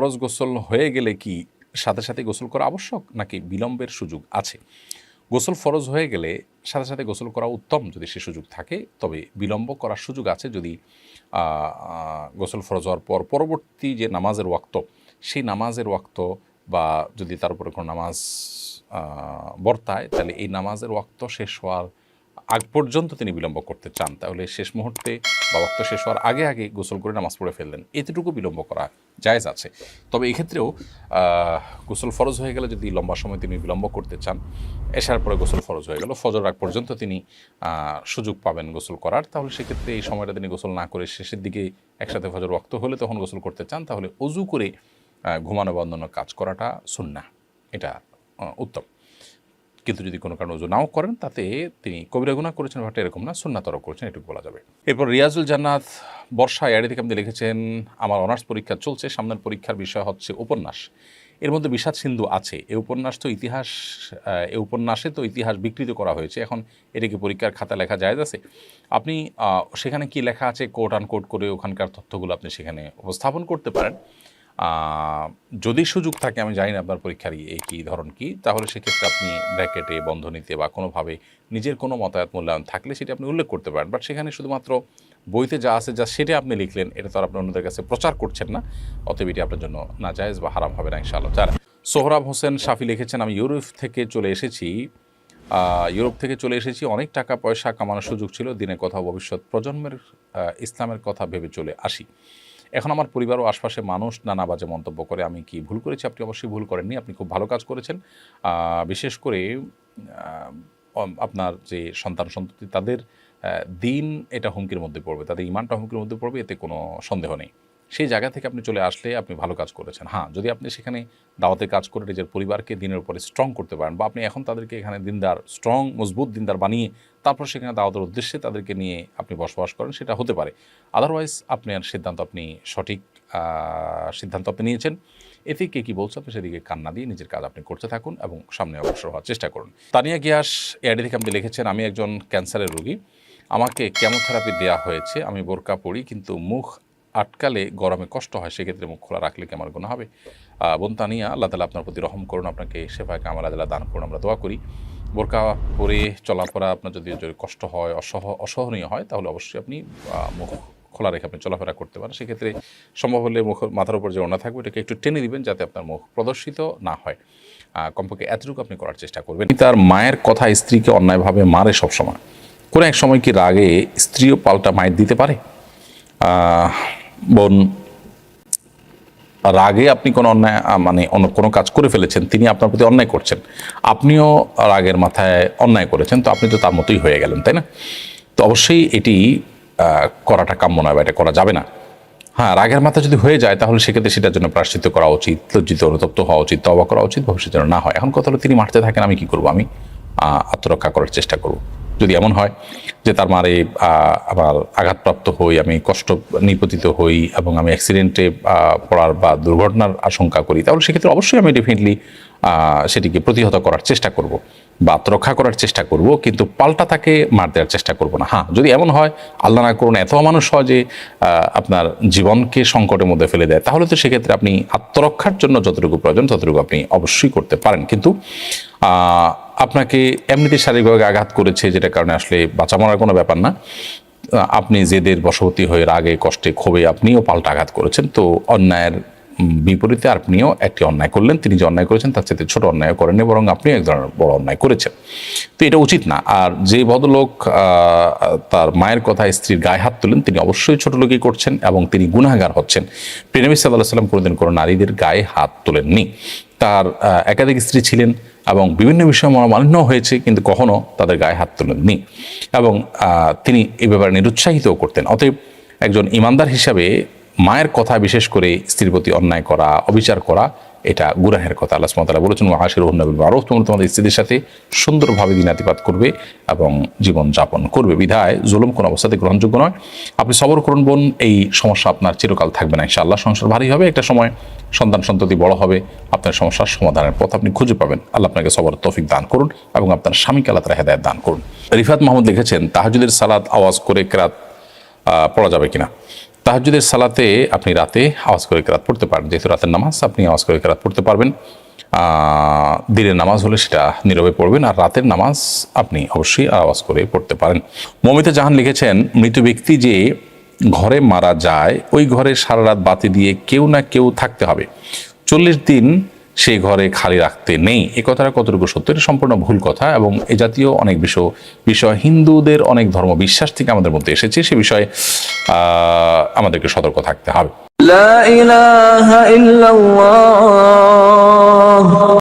ফরজ গোসল হয়ে গেলে কি সাথে সাথে গোসল করা আবশ্যক নাকি বিলম্বের সুযোগ আছে? গোসল ফরজ হয়ে গেলে সাথে সাথে গোসল করা উত্তম যদি সে সুযোগ থাকে, তবে বিলম্ব করার সুযোগ আছে যদি গোসল ফরজ হওয়ার পর পরবর্তী যে নামাজের ওয়াক্ত, সেই নামাজের ওয়াক্ত বা যদি তার উপরে কোনো নামাজ বর্তায়, তাহলে এই নামাজের ওয়াক্ত শেষ হওয়ার আগ পর্যন্ত তিনি বিলম্ব করতে চান, তাহলে শেষ মুহূর্তে বা বক্ত শেষ হওয়ার আগে আগে গোসল করে নামাজ পড়ে ফেললেন। এতটুকু বিলম্ব করা জায়েজ আছে। তবে এক্ষেত্রেও গোসল ফরজ হয়ে গেলে যদি লম্বা সময় তিনি বিলম্ব করতে চান, এসার পরে গোসল ফরজ হয়ে গেল, ফজর আগ পর্যন্ত তিনি সুযোগ পাবেন গোসল করার। তাহলে সেক্ষেত্রে এই সময়টা তিনি গোসল না করে শেষের দিকে একসাথে ফজর রক্ত হলে তখন গোসল করতে চান, তাহলে অজু করে ঘুমানো বা অন্যান্য কাজ করাটা সুন্না এটা উত্তম। কিন্তু যদি কোনো কারণে ওজু নাও করেন, তাতে তিনি কবিরা গুণা করেছেন ব্যাপারটা এরকম না শূন্যতর করেছেন, এটুকু বলা যাবে। এরপর রিয়াজুল জান্নাত বর্ষা এড়ে থেকে আপনি লিখেছেন, আমার অনার্স পরীক্ষা চলছে, সামনের পরীক্ষার বিষয় হচ্ছে উপন্যাস। এর মধ্যে বিষাদ সিন্ধু আছে, এ উপন্যাস তো ইতিহাস এ উপন্যাসে তো ইতিহাস বিকৃত করা হয়েছে, এখন এটা কি পরীক্ষার খাতা লেখা যায় আছে? আপনি সেখানে কি লেখা আছে কোট আন কোট করে ওখানকার তথ্যগুলো আপনি সেখানে উপস্থাপন করতে পারেন। যদি সুযোগ থাকে, আমি জানি না আপনার পরীক্ষার এই কী ধরন কী, তাহলে সেক্ষেত্রে আপনি ব্র্যাকেটে, বন্ধনীতে বা কোনোভাবে নিজের কোনো মতামত মূল্যায়ন থাকলে সেটি আপনি উল্লেখ করতে পারেন। বাট সেখানে শুধুমাত্র বইতে যা আছে, যা সেটা আপনি লিখলেন, এটা তো আপনি অন্যদের কাছে প্রচার করছেন না। অতএব এটি আপনার জন্য না জায়েজ বা হারাম হবে না, ইনশাআল্লাহ। যারা সোহরাব হোসেন শাফি লিখেছেন, আমি ইউরোপ থেকে চলে এসেছি ইউরোপ থেকে চলে এসেছি, অনেক টাকা পয়সা কামানোর সুযোগ ছিল, দিনের কথা, ভবিষ্যৎ প্রজন্মের ইসলামের কথা ভেবে চলে আসি। এখন আমার পরিবার ও আশপাশে মানুষ নানা বাজে মন্তব্য করে, আমি কি ভুল করেছি? আপনি অবশ্যই ভুল করেননি, আপনি খুব ভালো কাজ করেছেন। বিশেষ করে আপনার যে সন্তান সন্ততি, তাদের দিন এটা হুমকির মধ্যে পড়বে, তাদের ইমানটা হুমকির মধ্যে পড়বে, এতে কোনো সন্দেহ নেই। সেই জায়গা থেকে আপনি চলে আসলে আপনি ভালো কাজ করেছেন। হ্যাঁ যদি আপনি সেখানে দাওয়াতে কাজ করে নিজের পরিবারকে দিনের উপরে স্ট্রং করতে পারেন বা আপনি এখন তাদেরকে এখানে দিনদার স্ট্রং মজবুত দিনদার বানিয়ে তারপর সেখানে দাওয়াতের উদ্দেশ্যে তাদেরকে নিয়ে আপনি বসবাস করেন, সেটা হতে পারে। আদারওয়াইজ আপনার সিদ্ধান্ত আপনি সঠিক সিদ্ধান্ত আপনি নিয়েছেন। এতে কে কী বলছে? আপনি সেদিকে কান্না দিয়ে নিজের কাজ আপনি করতে থাকুন এবং সামনে অগ্রসর হওয়ার চেষ্টা করুন। তানিয়া গিয়াস এআডি থেকে আপনি লিখেছেন, আমি একজন ক্যান্সারের রোগী। আমাকে কেমোথেরাপি দেওয়া হয়েছে। আমি বোরকা পড়ি কিন্তু মুখ আটকালে গরমে কষ্ট হয় সেক্ষেত্রে মুখ খোলা রাখলে কি আমার গুণ হবে? আহ, বোন তানিয়া আল্লাহ তালা আপনার প্রতি রহম করুন আপনাকে সেফায় কামাল আদাল্লাহ দান করুন আমরা দোয়া করি। বোরকা পরে চলাফেরা আপনার যদি কষ্ট হয় অসহ অসহনীয় হয় তাহলে অবশ্যই আপনি মুখ খোলা রেখে আপনি চলাফেরা করতে পারেন। সেক্ষেত্রে সম্ভব হলে মুখ মাথার উপর যে ওনা থাকবে এটাকে একটু টেনে দিবেন যাতে আপনার মুখ প্রদর্শিত না হয়। কমপক্ষে এতটুকু আপনি করার চেষ্টা করবেন। তার মায়ের কথা স্ত্রীকে অন্যায়ভাবে মারে সবসময়। কোনো এক সময় কি রাগে স্ত্রীও পাল্টা মায়ের দিতে পারে? বোন রাগে আপনি কোনো অন্যায় মানে অন্য কোনো কাজ করে ফেলেছেন, তিনি আপনার প্রতি অন্যায় করছেন। আপনিও রাগের মাথায় অন্যায় করেছেন, তো আপনি তো তার মতোই হয়ে গেলেন, তাই না? তো অবশ্যই এটি করাটা কাম্য নয় বা এটা করা যাবে না। হ্যাঁ রাগের মাথা যদি হয়ে যায়, তাহলে সেক্ষেত্রে সেটার জন্য প্রাশ্চিত্য করা উচিত, লজ্জিত, অনুতপ্ত হওয়া উচিত তবা করা উচিত, ভবিষ্যতে যেন না হয়। এখন কথা হলো তিনি মারতে থাকেন, আমি কি করব? আমি আত্মরক্ষা করার চেষ্টা করব। যদি এমন হয় যে তার মারে আবার আঘাতপ্রাপ্ত হই, আমি কষ্ট নিপতিত হই এবং আমি অ্যাক্সিডেন্টে পড়ার বা দুর্ঘটনার আশঙ্কা করি, তাহলে সেক্ষেত্রে অবশ্যই আমি ডেফিনেটলি সেটিকে প্রতিহত করার চেষ্টা করব। বা আত্মরক্ষা করার চেষ্টা করব, কিন্তু পাল্টা তাকে মার দেওয়ার চেষ্টা করব না। হ্যাঁ যদি এমন হয়, আল্লাহ না করুন, এত মানুষ হয় যে আপনার জীবনকে সংকটের মধ্যে ফেলে দেয়, তাহলে তো সেক্ষেত্রে আপনি আত্মরক্ষার জন্য যতটুকু প্রয়োজন, ততটুকু আপনি অবশ্যই করতে পারেন। কিন্তু আপনাকে এমনিতে শারীরিকভাবে আঘাত করেছে যেটা কারণে আসলে বাঁচা মরার কোনো ব্যাপার না। আপনি জেদের বশবর্তী হয়ে রাগে, কষ্টে ক্ষোভে আপনিও পাল্টা আঘাত করেছেন। তো অন্যায়ের বিপরীতে আপনিও একটি অন্যায় করলেন, তিনি যে অন্যায় করেছেন তার চেয়ে ছোট অন্যায় করেননি বরং আপনিও এক ধরনের বড় অন্যায় করেছেন। তো এটা উচিত না। আর যে ভদ্রলোক তার মায়ের কথা স্ত্রীর গায়ে হাত তুলেন, তিনি অবশ্যই ছোট লোকই করছেন এবং তিনি গুনাহগার হচ্ছেন। প্রেনবী সাল্লাহ সাল্লাম কোনোদিন কোনো নারীদের গায়ে হাত তোলেননি। তার একাধিক স্ত্রী ছিলেন এবং বিভিন্ন বিষয়ে মনোমালিন্য হয়েছে, কিন্তু কখনো তাদের গায়ে হাত তোলেননি এবং তিনি এ ব্যাপারে নিরুৎসাহিতও করতেন। অতএব একজন ইমানদার হিসাবে মায়ের কথা বিশেষ করে স্ত্রীর প্রতি অন্যায় করা, অবিচার করা, এটা গুরাহের কথা আল্লাহ সুমতালা বলেছেন আশির নবী আরও তোমরা তোমাদের স্ত্রীদের সাথে সুন্দরভাবে দিনাতিপাত করবে এবং জীবন যাপন করবে। বিধায় জুলুম কোনো অবস্থাতে গ্রহণযোগ্য নয়। আপনি সবর করুন বোন, এই সমস্যা আপনার চিরকাল থাকবে না, ইনশাআল্লাহ। সংসার ভারী হবে, একটা সময় সন্তান সন্ততি বড় হবে, আপনার সমস্যার সমাধানের পথ আপনি খুঁজে পাবেন। আল্লাহ আপনাকে সবর তৌফিক দান করুন এবং আপনার স্বামীকে আল্লাহ তালা হেদায়ত দান করুন। রিফাত মাহমুদ লিখেছেন, তাহাজুদের সালাদ আওয়াজ করে কেরাত পড়া যাবে কিনা? তাহাজুদের সালাতে আপনি রাতে আওয়াজ করে কেরাত পড়তে পারেন যেহেতু রাতের নামাজ, আপনি আওয়াজ করে কেরাত পড়তে পারবেন। দিনের নামাজ হলে সেটা নীরবে পড়বেন আর রাতের নামাজ আপনি অবশ্যই আওয়াজ করে পড়তে পারেন। মমিতা জাহান লিখেছেন, মৃত ব্যক্তি যে ঘরে মারা যায়, ওই ঘরে সারা রাত বাতি দিয়ে কেউ না কেউ থাকতে হবে। চল্লিশ দিন সেই ঘরে খালি রাখতে নেই। এ কথাটা কতটুকু সত্য? এটা সম্পূর্ণ ভুল কথা এবং এ জাতীয় অনেক বিষয় বিষয় হিন্দুদের অনেক ধর্ম বিশ্বাস থেকে আমাদের মধ্যে এসেছে। সে বিষয়ে আমাদেরকে সতর্ক থাকতে হবে।